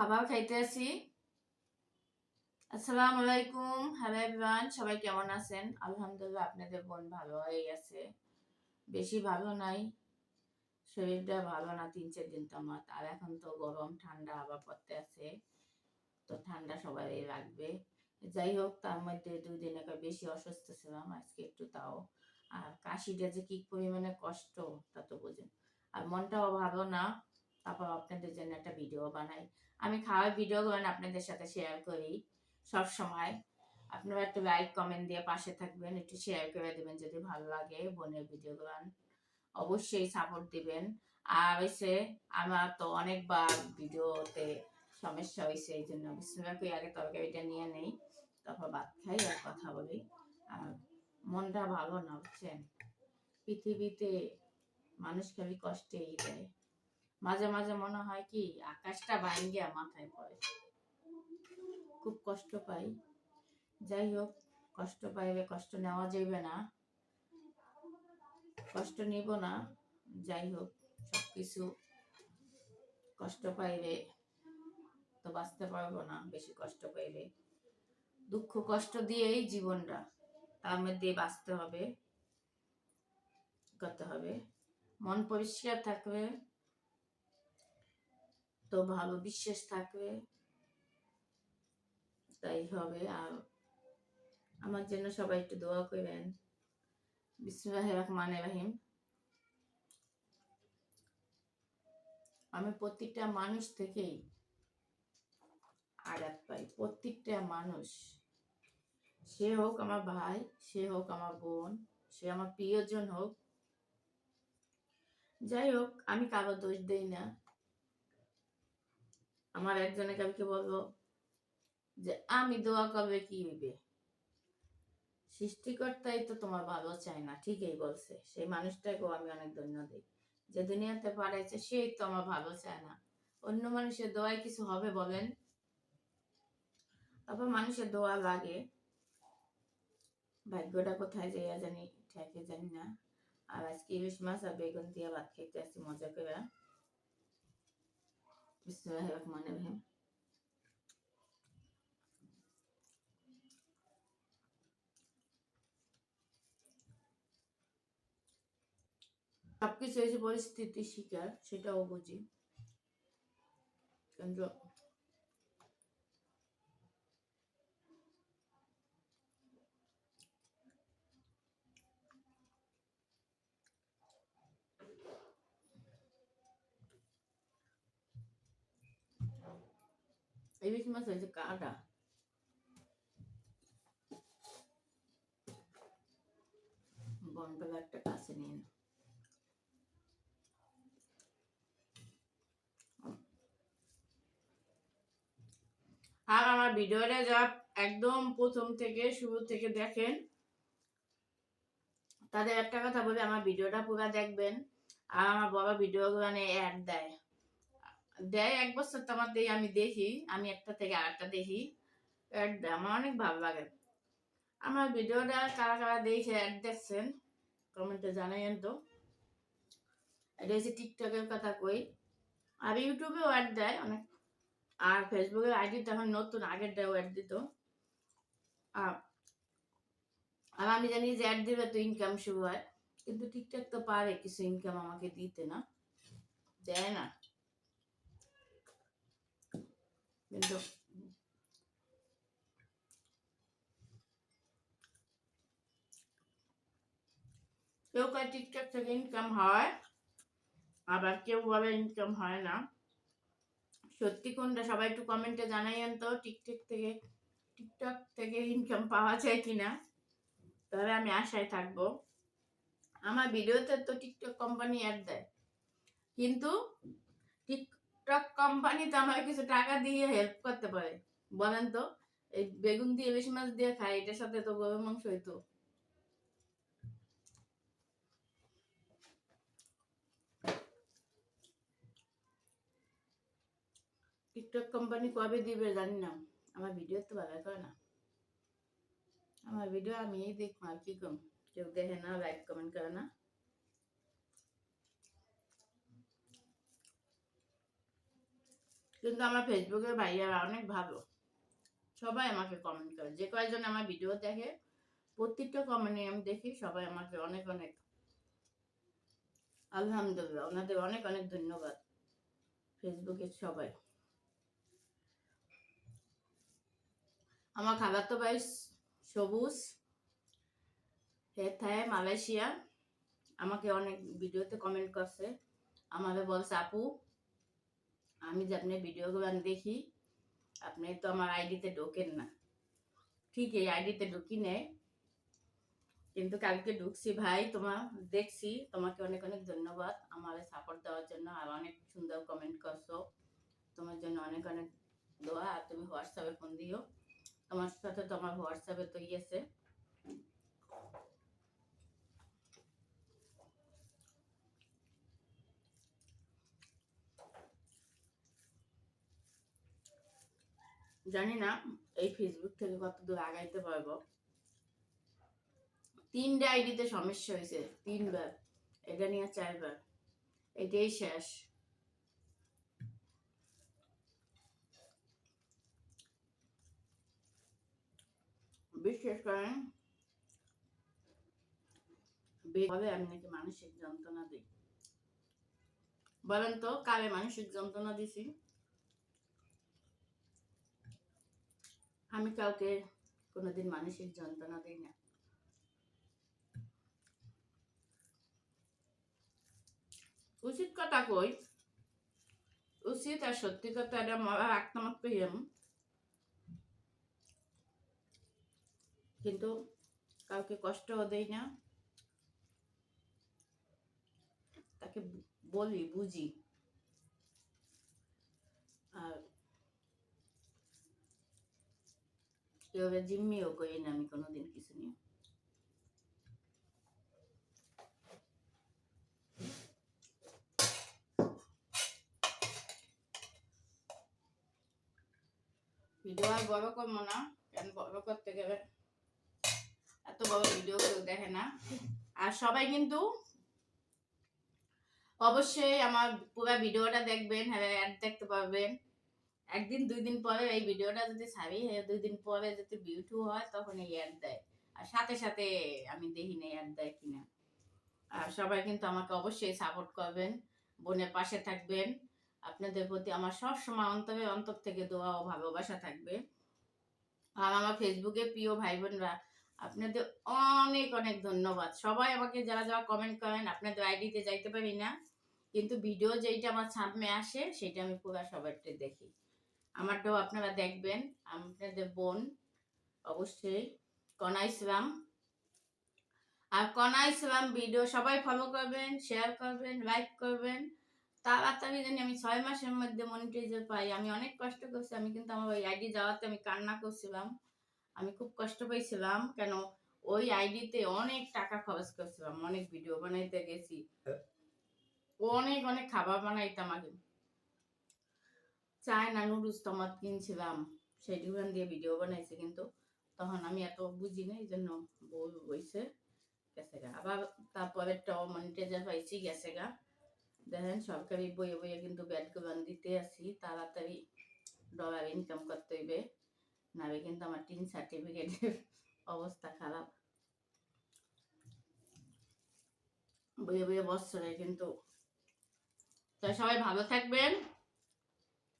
খাবার খাইতে আছি আসসালামু আলাইকুম। হ্যালো এভরিওয়ান সবাই কেমন আছেন? আলহামদুলিল্লাহ, আপনাদের বোন ভালো হয়ে গেছে। বেশি ভালো নাই। শরীরটা ভালো না, তিন চার দিন তোমার আর এখন তো গরম, ঠান্ডা আবার পড়তে আছে। তো ঠান্ডা সবাই লাগবে। যাই হোক, তার মধ্যে দুই দিন একা বেশি অসুস্থ ছিলাম, আজকে একটু তাও। আর কাশিটা যে কি পরিমাণে কষ্ট, তা তো বোঝেন। আর মনটাও ভালো না। তারপর আপনাদের জন্য একটা ভিডিও বানাই। আমি খাওয়ার ভিডিও করেন আপনাদের সাথে শেয়ার করি সব সময়। আপনারা একটু লাইক কমেন্ট দিয়ে পাশে থাকবেন, একটু শেয়ার করে দেবেন যদি ভালো লাগে বোনের ভিডিও গুলান অবশ্যই সাপোর্ট দিবেন। আর হয়েছে আমার তো অনেকবার ভিডিওতে সমস্যা হয়েছে এই জন্য বিশ্বনাথ আগে তরকারিটা নিয়ে নেই। তারপর ভাত খাই আর কথা বলি। আর মনটা ভালো না, বুঝছেন? পৃথিবীতে মানুষ খালি কষ্টেই দেয়। মাঝে মাঝে মনে হয় কি, আকাশটা ভাঙ্গিয়া মাথায় পড়ে। খুব কষ্ট পাই। যাই হোক, কষ্ট পাইবে, কষ্ট নেওয়া যাইবে না। কষ্ট নিব না। যাই হোক, সবকিছু কষ্ট পাইলে তো বাঁচতে পারব না, বেশি কষ্ট পাইলে। দুঃখ, কষ্ট দিয়েই জীবনটা। তার মধ্যে বাঁচতে হবে, করতে হবে। মন পরিষ্কার থাকবে। তো ভালো বিশ্বাস থাকবে। তাই হবে। আর আমার জন্য সবাই একটু দোয়া করবেন। বিসমুল্লাহ রহমান রাহিম। আমি প্রত্যেকটা মানুষ থেকেই আঘাত পাই। প্রত্যেকটা মানুষ। সে হোক আমার ভাই, সে হোক আমার বোন, সে আমার প্রিয়জন হোক। যাই হোক, আমি কারও দোষ দেই না। আমার একজনে কালকে বলব? যে আমি দোয়া করবে কি হইবে সৃষ্টিকর্তাই তো তোমার ভালো চায় না, ঠিকই বলছে। সেই মানুষটাকেও আমি অনেক ধন্য দিই। যে দুনিয়াতে পাঠাইছে সেই তো আমার ভালো চায় না। অন্য মানুষের দোয়ায় কিছু হবে বলেন? তারপর মানুষের দোয়া লাগে। ভাগ্যটা কোথায় যাইয়া জানি, ঠেকে জানি না। আর আজকে ইলিশ মাছ আর বেগুন দিয়ে ভাত খেতে আসছি, মজা করে বিসমুল্লাহ রহমান রহিম সবকিছু হয়েছে পরিস্থিতি শিকার সেটাও বুঝি। কিন্তু ইলিশ মাছ হয়েছে কাটা বনবেলা একটা কাছে নিয়ে নাও। আর আমার ভিডিওটা যা একদম প্রথম থেকে শুরু থেকে দেখেন। তাদের একটা কথা বলে, আমার ভিডিওটা পুরো দেখবেন। আর আমার বড় ভিডিও মানে অ্যাড দেয়। দেয় এক বছর তো আমার দেই, আমি দেখি, আমি একটা থেকে আরেকটা দেখি। অ্যাড দেয় আমার অনেক ভালো লাগে। আমার ভিডিওটা কারা কারা দেখে অ্যাড দেখছেন কমেন্টে জানাইন তো। এটা হচ্ছে টিকটকের কথা কই। আর ইউটিউবেও অ্যাড দেয় অনেক। আর ফেসবুকের আইডি তখন নতুন আগের দেয় অ্যাড দিত। আর আমি জানি যে অ্যাড দিলে তো ইনকাম শুরু হয়। কিন্তু টিকটক তো পারে, কিছু ইনকাম আমাকে দিতে না। দেয় না। কিন্তু কেউ কয় টিকটক থেকে ইনকাম হয়, আবার কেউ বলে ইনকাম হয় না। সত্যি কোনটা সবাই একটু কমেন্টে জানাইয়েন তো টিকটক থেকে টিকটক থেকে ইনকাম পাওয়া যায় কিনা? তাহলে আমি আশায় থাকব। আমার ভিডিওতে তো টিকটক কোম্পানি অ্যাড দেয়। কিন্তু টিকটক কোম্পানি তো আমার কিছু টাকা দিয়ে হেল্প করতে পারে। বলেন তো, এই বেগুন দিয়ে ইলিশ মাছ দিয়ে খাই এটার সাথে তো গরুর মাংস হইতো। টিকটক কোম্পানি কবে দিবে জানি না। আমার ভিডিও তো ভালো করে না। আমার ভিডিও আমি দেখব, আর কি কম কেউ দেখে না লাইক কমেন্ট করে না। কিন্তু আমার ফেসবুকের ভাইয়ারা অনেক ভালো। সবাই আমাকে কমেন্ট করে। যে কয়েকজন আমার ভিডিও দেখে, প্রত্যেকটা কমেন্টে আমি দেখি, সবাই আমাকে অনেক অনেক আলহামদুলিল্লাহ, ওনাদের অনেক অনেক ধন্যবাদ ফেসবুকের সবাই। আমার খাবার তো ভাই সবুজ, হে থায় মালয়েশিয়া, আমাকে অনেক ভিডিওতে কমেন্ট করছে। আমাকে বলছে, আপু আমি যে আপনার ভিডিওগুলো দেখি, আপনি তো আমার আইডিতে ঢোকেন না। ঠিক এই আইডিতে ঢুকি নেয় কিন্তু কালকে ঢুকছি ভাই তোমার দেখছি। তোমাকে অনেক অনেক ধন্যবাদ আমার সাপোর্ট দেওয়ার জন্য। আর অনেক সুন্দর কমেন্ট করছ। তোমার জন্য অনেক অনেক দোয়া। আর তুমি হোয়াটসঅ্যাপে ফোন দিও। তোমার সাথে তো আমার হোয়াটসঅ্যাপে তো ইয়েছে জানি না, এই ফেসবুক থেকে কত দূর আগাইতে পারব। তিনটে আইডিতে সমস্যা হয়েছে, তিনবার। এটা নিয়ে চারবার। এটাই শেষ। বিশ্বাস করেন? বলে আমি নাকি মানসিক যন্ত্রণা দিই। বলেন তো, কারে মানসিক যন্ত্রণা দিছি? আমি কাউকে কোনোদিন মানসিক যন্ত্রণা দিই না। উচিত কথা কই, উচিত আর সত্যি কথা এটা আক্রমক হইম কিন্তু কাউকে কষ্টও দেই না। তাকে বলি, বুঝি। আর কেউ জিম্মিও করি না আমি কোনোদিন কিছু নিয়ে। ভিডিও আর বড় করব না, কেন বড় করতে গেলে? এত বড় ভিডিও কেউ দেখে না। আর সবাই কিন্তু অবশ্যই আমার পুরো ভিডিওটা দেখবেন হ্যাঁ অ্যাড দেখতে পারবেন একদিন, দুই দিন পরে এই ভিডিওটা যদি ছাড়ি, দুই দিন পরে যদি ভিউটু হয়, তখন এই অ্যাড দেয়। আর সাথে সাথে আমি দেখি না অ্যাড দেয় কিনা। আর সবাই কিন্তু আমাকে অবশ্যই সাপোর্ট করবেন, বোনের পাশে থাকবেন। আপনাদের প্রতি আমার সব সময় অন্তরে, অন্তর থেকে দোয়া ও ভালোবাসা থাকবে। আর আমার ফেসবুকে প্রিয় ভাই বোনরা আপনাদের অনেক অনেক ধন্যবাদ। সবাই আমাকে যারা যারা কমেন্ট করেন, আপনাদের আইডিতে যাইতে পারি না। কিন্তু ভিডিও যেইটা আমার সামনে আসে, সেটা আমি পুরো সবারটা দেখি। আমারটাও আপনারা দেখবেন আপনাদের বোন অবশ্যই কনা ইসলাম আর কনা ইসলাম ভিডিও সবাই ফলো করবেন শেয়ার করবেন লাইক করবেন। তাড়াতাড়ি জানি আমি ছয় মাসের মধ্যে মনিটাইজার পাই। আমি অনেক কষ্ট করছি আমি কিন্তু আমার ওই আইডি যাওয়াতে আমি কান্না করছিলাম। আমি খুব কষ্ট পেয়েছিলাম কেন ওই আইডিতে অনেক টাকা খরচ করছিলাম অনেক ভিডিও বানাইতে গেছি। অনেক অনেক খাবার বানাইতাম আগে। চায়না নুডলস টমাট কিনছিলাম। সেগুলো দিয়ে ভিডিও বানাইছি কিন্তু। তখন আমি এত বুঝি না এই জন্য বউ বইছে, গেছে গা। আবার তারপরে মনিটাইজার পাইছি, গেছে গা। দেখেন, সরকারি বইয়ে বইয়ে কিন্তু ব্যাট গোবান দিতে আসি, তাড়াতাড়ি ডলার ইনকাম করতে হইবে। নাহলে কিন্তু আমার টিন সার্টিফিকেটের অবস্থা খারাপ। বইয়ে বইয়ে বছরে কিন্তু। তো সবাই ভালো থাকবেন।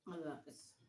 আল্লাহ হাফিজ